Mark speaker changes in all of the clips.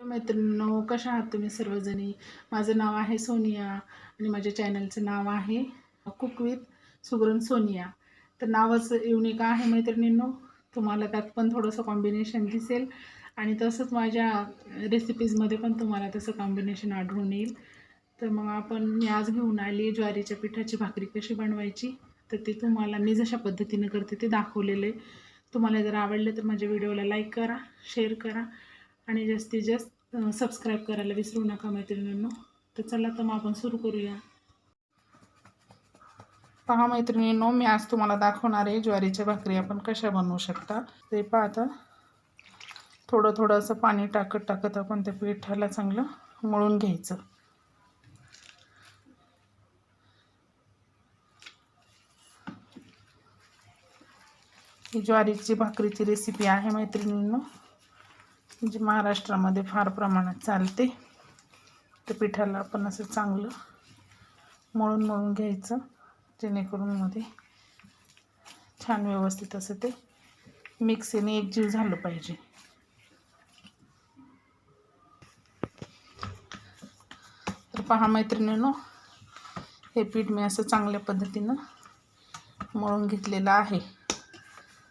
Speaker 1: मैत्रिणींनो कशा आहात तुम्ही सर्वजणी? माझं नाव आहे सोनिया आणि माझ्या चॅनलचं नाव आहे कुक विथ सुगरण सोनिया. तर नावच युनिक आहे मैत्रिणींनो. तुम्हाला त्यात पण थोडंसं कॉम्बिनेशन दिसेल. आणि तसंच माझ्या रेसिपीजमध्ये पण तुम्हाला तसं कॉम्बिनेशन आढळून येईल. तर मग आपण मी आज घेऊन आली ज्वारीच्या पिठाची भाकरी कशी बनवायची? तर ते तुम्हाला मी जशा पद्धतीने करते ते दाखवलेलं आहे. तुम्हाला जर आवडले तर माझ्या व्हिडिओला लाईक करा शेअर करा आणि जास्तीत जास्त सबस्क्राईब करायला विसरू नका मैत्रिणींनो. तर चला तर मग आपण सुरू करूया. पहा मैत्रिणींनो मी आज तुम्हाला दाखवणार आहे ज्वारीच्या भाकरी आपण कशा बनवू शकता. ते पाहता थोडं थोडं असं पाणी टाकत टाकत आपण त्या पिठाला चांगलं मळून घ्यायचं. ही ज्वारीची भाकरीची रेसिपी आहे मैत्रिणींनो. जी महाराष्ट्रामध्ये फार प्रमाणात चालते. त्या पिठाला आपण असं चांगलं मळून मळून घ्यायचं जेणेकरून मध्ये छान व्यवस्थित असं ते मिक्सीने एकजीव झालं पाहिजे. तर पहा मैत्रिणीनो हे पीठ मी असं चांगल्या पद्धतीनं मळून घेतलेलं आहे.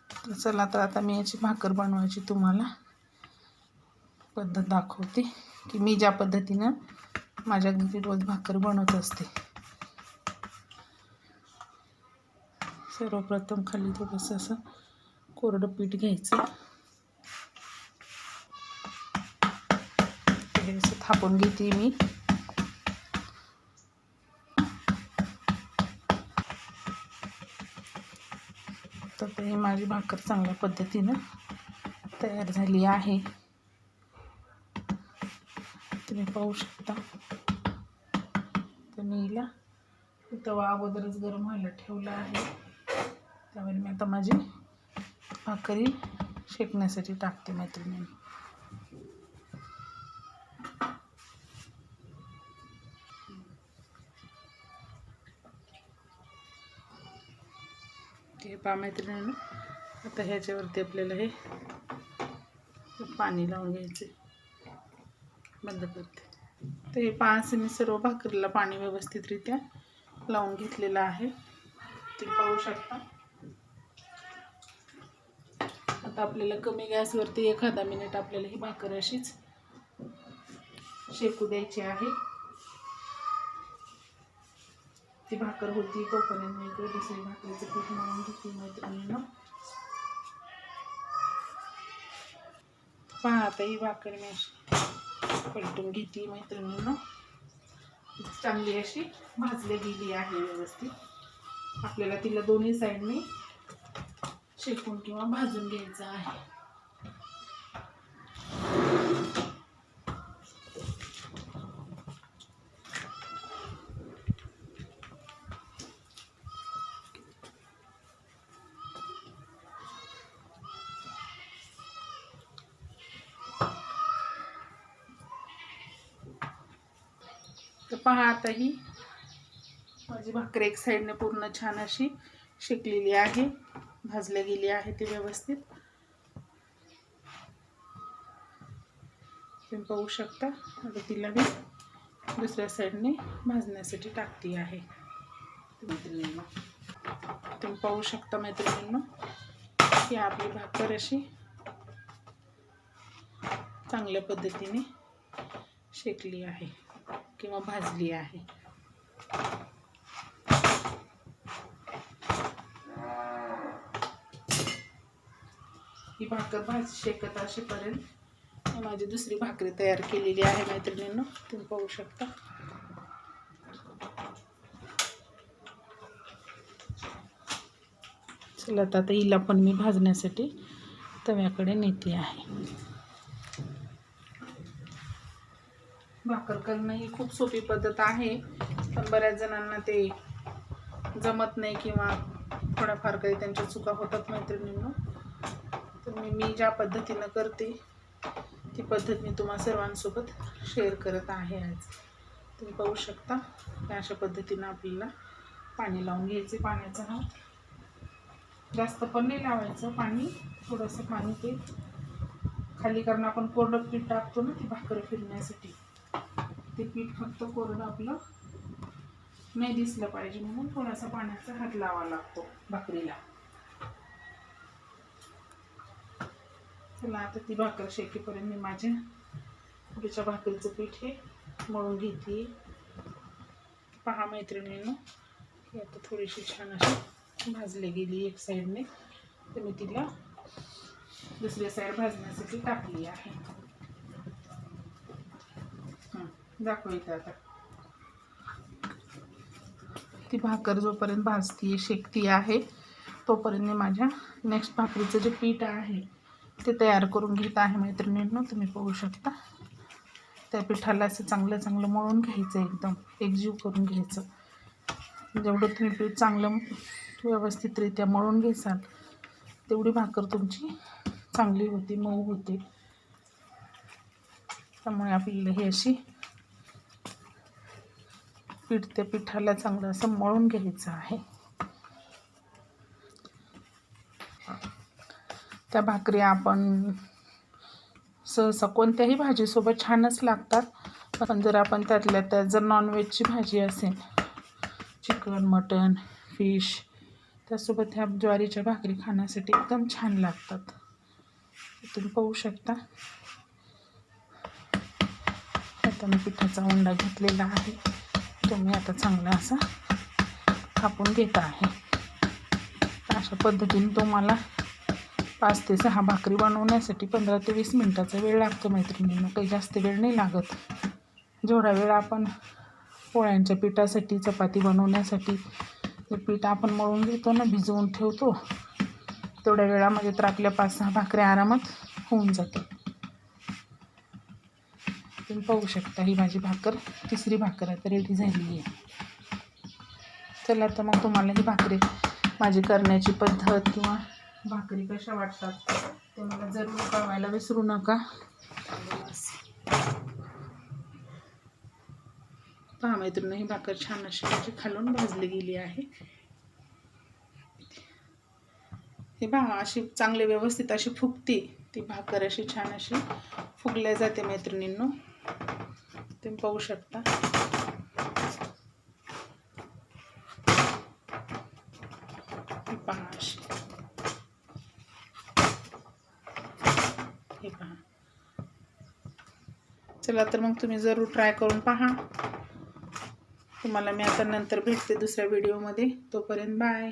Speaker 1: तर चला तर आता मी याची भाकर बनवायची तुम्हाला. पद्धत दाखवते की मी ज्या पद्धतीनं माझ्या घरी रोज भाकर बनवत असते. सर्वप्रथम खाली थोडंसं असं कोरडं पीठ घ्यायचं. हे असं थापून घेते मी. तर ही माझी भाकर चांगल्या पद्धतीनं तयार झाली आहे. तुम्ही पाहू शकता. तर मी हिला तवा अगोदरच गरम व्हायला ठेवला आहे. त्यावेळी मी आता माझी भाकरी शेकण्यासाठी टाकते मैत्रिणी हे पा मैत्रिणींनो आता ह्याच्यावरती आपल्याला हे पाणी लावून घ्यायचे बंद करते. तर हे पाच मी सर्व भाकरीला पाणी व्यवस्थितरित्या लावून घेतलेलं आहे. ते पाहू शकता. आता आपल्याला कमी गॅसवरती एखादा मिनिट आपल्याला ही भाकर अशीच शेकू द्यायची आहे. ती भाकर होती तोपर्यंत मी इकडे दुसरी भाकरीचं पीठ मळून घेतली मैत्रिणीनं. पहा आता ही भाकर मी अशी पलटून घेतली मैत्रिणीनं. चांगली अशी भाजली गेली आहे व्यवस्थित. आपल्याला तिला दोन्ही साईडने शेकून किंवा भाजून घ्यायचं आहे. पहा आता ही. माझी भाकर एक साईडने पूर्ण छान अशी शेकलेली आहे. भाजल्या गेली आहे ती व्यवस्थित. तुम्ही पाहू शकता. आता तिला मी दुसऱ्या साईडने भाजण्यासाठी टाकते आहे. मैत्रिणींना. तुम्ही पाहू शकता मैत्रिणींना की आपली भाकर अशी चांगल्या पद्धतीने शेकली आहे. किंवा भाजली आहे. ही भाकर भाज शेकत असेपर्यंत माझी दुसरी भाकरी तयार केलेली आहे मैत्रिणींनो. तुम्ही पाहू शकता. चला आता हिला पण मी भाजण्यासाठी तव्याकडे नेते आहे. भाकर करणं ही खूप सोपी पद्धत आहे. पण बऱ्याच जणांना ते जमत नाही किंवा थोड्याफार काही त्यांच्या चुका होतात मैत्रिणींना. तर मी मी ज्या पद्धतीनं करते ती पद्धत मी तुम्हा सर्वांसोबत शेअर करत आहे आज. तुम्ही पाहू शकता अशा पद्धतीनं आपल्याला पाणी लावून घ्यायचे. पाण्याचा हात जास्त पण नाही लावायचं. पाणी थोडंसं पाणी ते खाली कारण. आपण कोरडं पीठ टाकतो ना ती भाकर फिरण्यासाठी. ते पीठ फक्त कोरडं आपलं नाही दिसलं पाहिजे म्हणून थोडासा पाण्याचा हात लावा लागतो भाकरीला. चला आता ती भाकर शेकेपर्यंत मी माझ्या पुढच्या भाकरीचं पीठ हे मळून घेते. पहा मैत्रिणीनं ही आता थोडीशी छान अशी भाजली गेली एक साईडने तर मी तिला दुसऱ्या साईड भाजण्यासाठी टाकली आहे हं, दाखव इथं आता. ती भाकर जोपर्यंत भाजती शेकती आहे तोपर्यंत मी माझ्या नेक्स्ट भाकरीचं जे पीठ आहे ते तयार करून घेत आहे मैत्रिणींनो. तुम्ही पाहू शकता. त्या पिठाला असं चांगलं चांगलं मळून घ्यायचं एकदम एकजीव करून घ्यायचं. जेवढं तुम्ही पीठ चांगलं व्यवस्थितरित्या मळून घेसाल तेवढी भाकर तुमची चांगली होती मऊ होते. त्यामुळे आपल्याला ही अशी पीठ त्या पिठाला चांगलं असं मळून घ्यायचं आहे. त्या भाकरी आपण सहसा कोणत्याही भाजीसोबत छानच लागतात पण जर आपण त्यातल्या त्यात जर नॉनव्हेजची भाजी असेल चिकन मटन फिश त्यासोबत ह्या ज्वारीच्या भाकरी खाण्यासाठी एकदम छान लागतात. तुम्ही पाहू शकता. आता मी पिठाचा उंडा घेतलेला आहे. तो मी आता चांगला असा कापून घेत आहे. अशा पद्धतीने तुम्हाला पाच ते सहा भाकरी बनवण्यासाठी पंधरा ते वीस मिनटाचा वेळ लागतो मैत्रिणींना. काही जास्त वेळ नाही लागत. जेवढा वेळ आपण पोळ्यांच्या पिठासाठी चपाती बनवण्यासाठी ते पीठ आपण मळून घेतो ना भिजवून ठेवतो तेवढ्या वेळामध्ये तर आपल्या पाच सहा भाकऱ्या आरामात होऊन जातात तुम्ही पाहू शकता. ही माझी भाकर तिसरी भाकर आता रेडी झालेली आहे. चला तर मग तुम्हाला ही भाकरी माझी करण्याची पद्धत किंवा भाकरी कशा वाटतात ते मला जरूर कळवायला विसरू नका. पहा मैत्रिणी ही भाकर छान अशी म्हणजे खालून भाजली गेली आहे. हे पहा अशी चांगली व्यवस्थित अशी फुगते. ती भाकर अशी छान अशी फुगल्या जाते मैत्रिणींनो. तुम्ही पाहू शकता. पहा हे पहा. चला तर मग तुम्ही जरूर ट्राय करून पहा. तुम्हाला मी आता नंतर भेटते दुसऱ्या व्हिडिओमध्ये तोपर्यंत बाय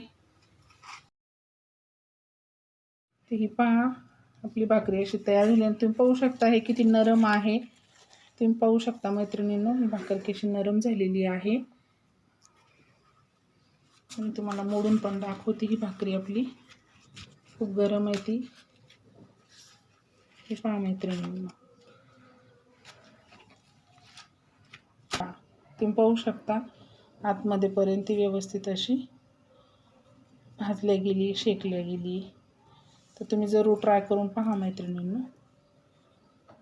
Speaker 1: ही पहा आपली भाकरी अशी तयार झाली आणि तुम्ही पाहू शकता हे किती नरम आहे. तुम्ही पाहू शकता मैत्रिणींनो. भाकर कशी नरम झालेली आहे. मी तुम्हाला मोडून पण दाखवते ही भाकरी आपली. खूप गरम आहे ती. हे पहा मैत्रिणींना. तुम्ही पाहू शकता. आतमध्येपर्यंत ती व्यवस्थित अशी भाजल्या गेली शेकल्या गेली. तर तुम्ही जरूर ट्राय करून पहा मैत्रिणींना.